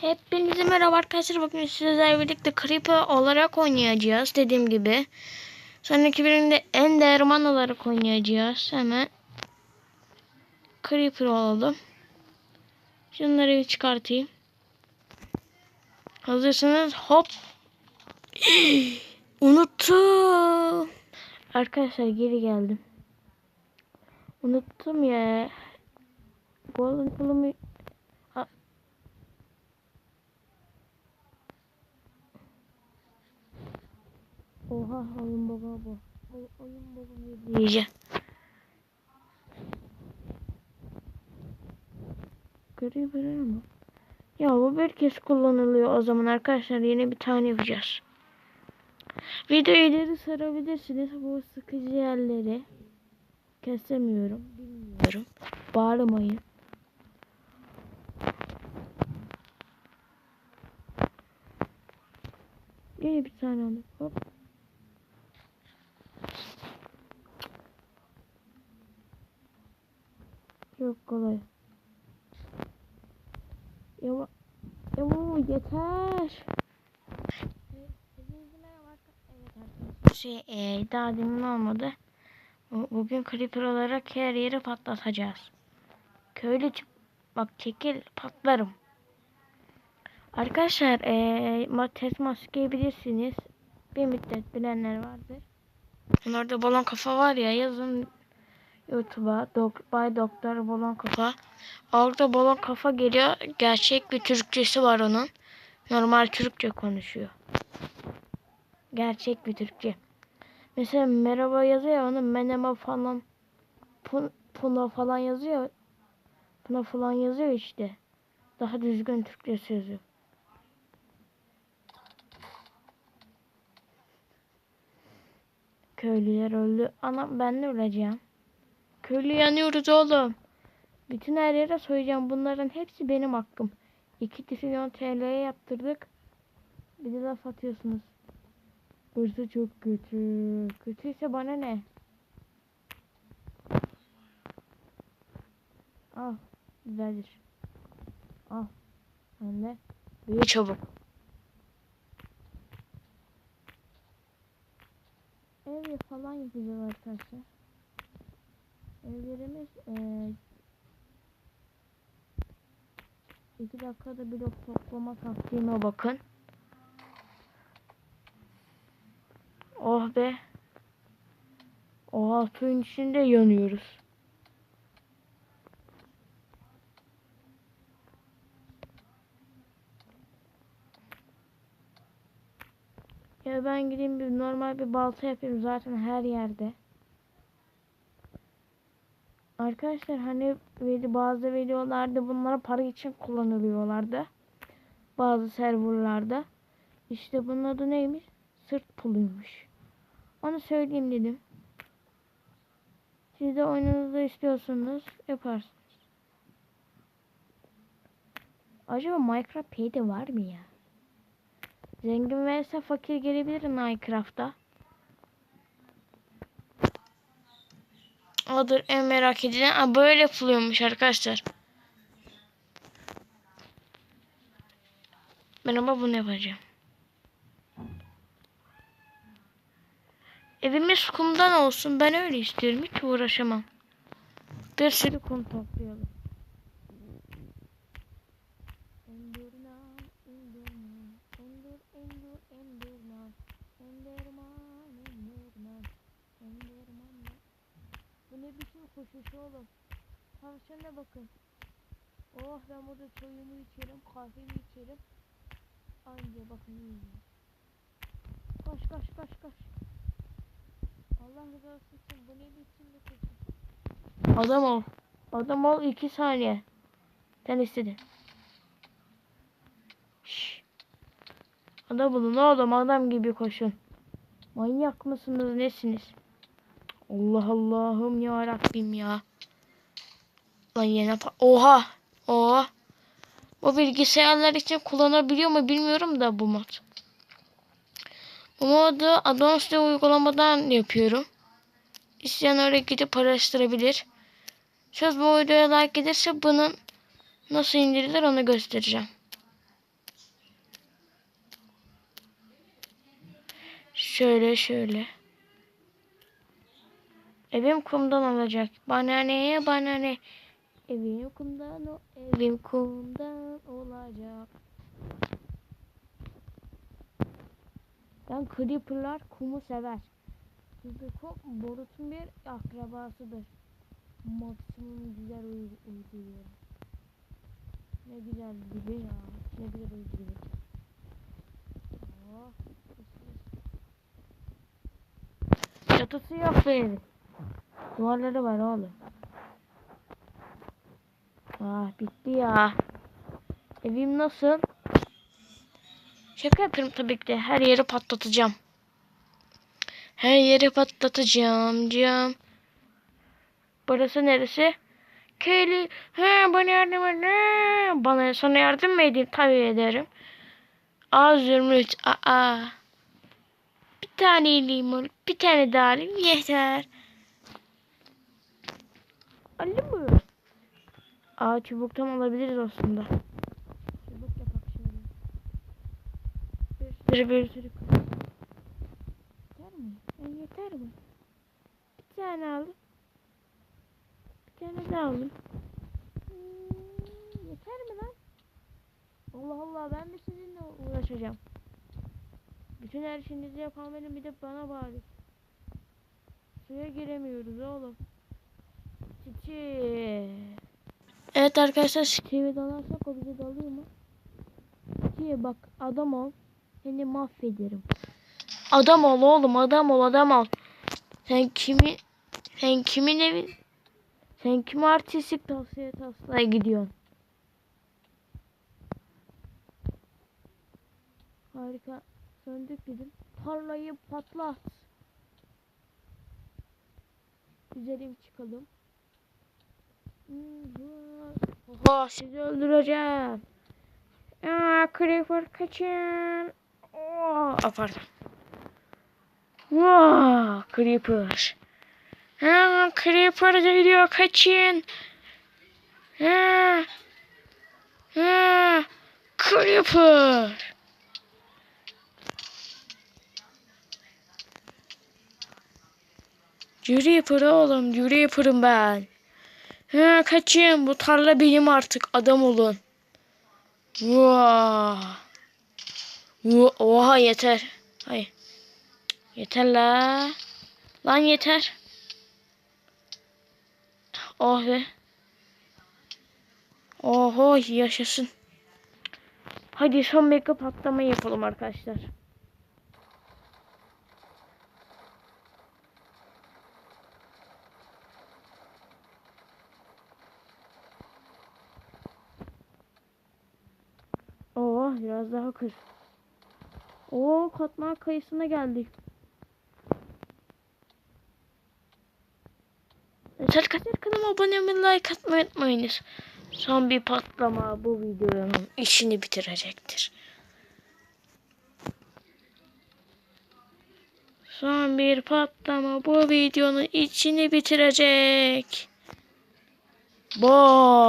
Hepinize merhaba arkadaşlar. Bugün sizlerle birlikte Creeper olarak oynayacağız. Dediğim gibi. Sonraki bölümde Enderman olarak oynayacağız. Hemen Creeper olalım. Şunları bir çıkartayım. Hazırsınız. Hop. Unuttum. Arkadaşlar geri geldim. Unuttum ya. Golden Apple'ımı Oha oyun baba bu. Oy- Oyun baba diyeceğim. Creeper mı? Ya bu bir kez kullanılıyor o zaman arkadaşlar yeni bir tane yapacağız. Videoyu ileri sarabilirsiniz bu sıkıcı yerleri. Kesemiyorum. Bilmiyorum. Bağırmayın. Yine bir tane aldım. Hop. Çok kolay. Ya bu yeter. Şey, e, daha demin olmadı. Bu- Bugün creeper olarak her yeri patlatacağız. Köylü çık. Bak çekil patlarım. Arkadaşlar e, test maskeyi bilirsiniz. Bir müddet bilenler vardır. Orada balon kafa var ya yazın YouTube'a dok Bay Doktor Balon Kafa. Orada balon kafa geliyor. Gerçek bir Türkçesi var onun. Normal Türkçe konuşuyor. Gerçek bir Türkçe. Mesela merhaba yazıyor onun menema falan pun, puna falan yazıyor. Puna falan yazıyor işte. Daha düzgün Türkçe yazıyor. Köylüler öldü. Ana ben de öleceğim. Köylü yanıyoruz oğlum. Bütün her yere soyacağım. Bunların hepsi benim hakkım. 2 trilyon TL'ye yaptırdık. Bir de laf atıyorsunuz. Burası çok kötü. Kötüyse bana ne? Al. Güzeldir. Al. Sen de. Büyü çabuk. Ev falan yapacağız arkadaşlar. Evlerimiz eee iki dakikada blok toplama taktiğime bakın. Oh be. Oha suyun içinde yanıyoruz. Ya ben gideyim bir normal bir balta yapayım zaten her yerde. Arkadaşlar hani video, bazı videolarda bunlara para için kullanılıyorlardı. Bazı serverlarda. İşte bunun adı neymiş? Sırt puluymuş. Onu söyleyeyim dedim. Siz de oyununuzda istiyorsanız yaparsınız. Acaba Minecraft Pay'de var mı ya? Zengin vs fakir gelebilir Minecraft'ta. Odur en merak edilen. Aa, böyle yapılıyormuş arkadaşlar. Ben ama bunu yapacağım. Evimiz kumdan olsun. Ben öyle istiyorum. Hiç uğraşamam. Bir sürü kum toplayalım. Enderman, Enderman, Ender, Ender, Enderman, Enderman, Enderman, Enderman. Bu ne biçim koşuş oğlum? Tavşana bakın. Oh ben burada çayımı içerim, kahvemi içerim. Anca bakın iyi. Koş koş koş koş. Allah rızası için bu ne biçim bir koşuş? Adam ol. Adam ol iki saniye. Sen istedin. Şşş. Adam olun oğlum adam gibi koşun. Manyak mısınız nesiniz? Allah Allah'ım ya Rabbim ya. Lan yine oha oha. Bu bilgisayarlar için kullanabiliyor mu bilmiyorum da bu mod. Bu modu Advanced uygulamadan yapıyorum. İsteyen öyle gidip araştırabilir. Söz bu videoya like gelirse bunun nasıl indirilir onu göstereceğim. Şöyle şöyle. Evim kumdan olacak. Bana ne bana ne. Evim kumdan o evim kumdan olacak. Ben creeperlar kumu sever. Çünkü kum borutun bir akrabasıdır. Maksimum güzel uy uyguluyor. Ne güzel gibi ya. Ne güzel uyguluyor. Oh, Çatısı yok bu evin. Duvarları var oğlum. Ah bitti ya. Evim nasıl? Şaka yapıyorum tabii ki de. Her yeri patlatacağım. Her yeri patlatacağım cam. Burası neresi? Köylü. He bana yardım. He. Bana sana yardım mı edeyim? Tabii ederim. Az zümrüt. Aa. Bir tane limon. Bir tane daha alayım. Yeter. Alayım mı? Aa çubuktan alabiliriz aslında. Çubuk yapak şöyle. Bir sürü bir sürü. Yeter mi? E, yeter mi? Bir tane alayım. Bir tane daha alayım. Hmm, yeter mi lan? Allah Allah ben de sizinle uğraşacağım. Bütün her işinizi yapan benim bir de bana bari. Suya giremiyoruz oğlum. Çiçi. Evet arkadaşlar Steve'e dalarsak o bize dalıyor mu? Çiçiye bak adam ol. Seni mahvederim. Adam ol oğlum adam ol adam ol. Sen kimi sen kimin evin sen kim artistik taslaya taslaya gidiyorsun? Harika. Söndük dedim. Tarlayı patlat. Güzelim çıkalım. Oha sizi öldüreceğim. Aa, Creeper kaçın. Oh, pardon. Wow, Creeper. Aa, Creeper geliyor kaçın. Aa, aa, Creeper. Creeper oğlum, Creeper'ım ben. Ha, kaçın bu tarla benim artık adam olun. Vaa. Vaa, Oha yeter. Hayır. Yeter la. Lan yeter. Oh be. Oho yaşasın. Hadi son mega patlama yapalım arkadaşlar. Oo biraz daha kır. Oo katman kayısına geldik. Kadar kanalıma abone olmayı like atmayı unutmayınız. Son bir patlama bu videonun işini bitirecektir. Son bir patlama bu videonun içini bitirecek. Bom.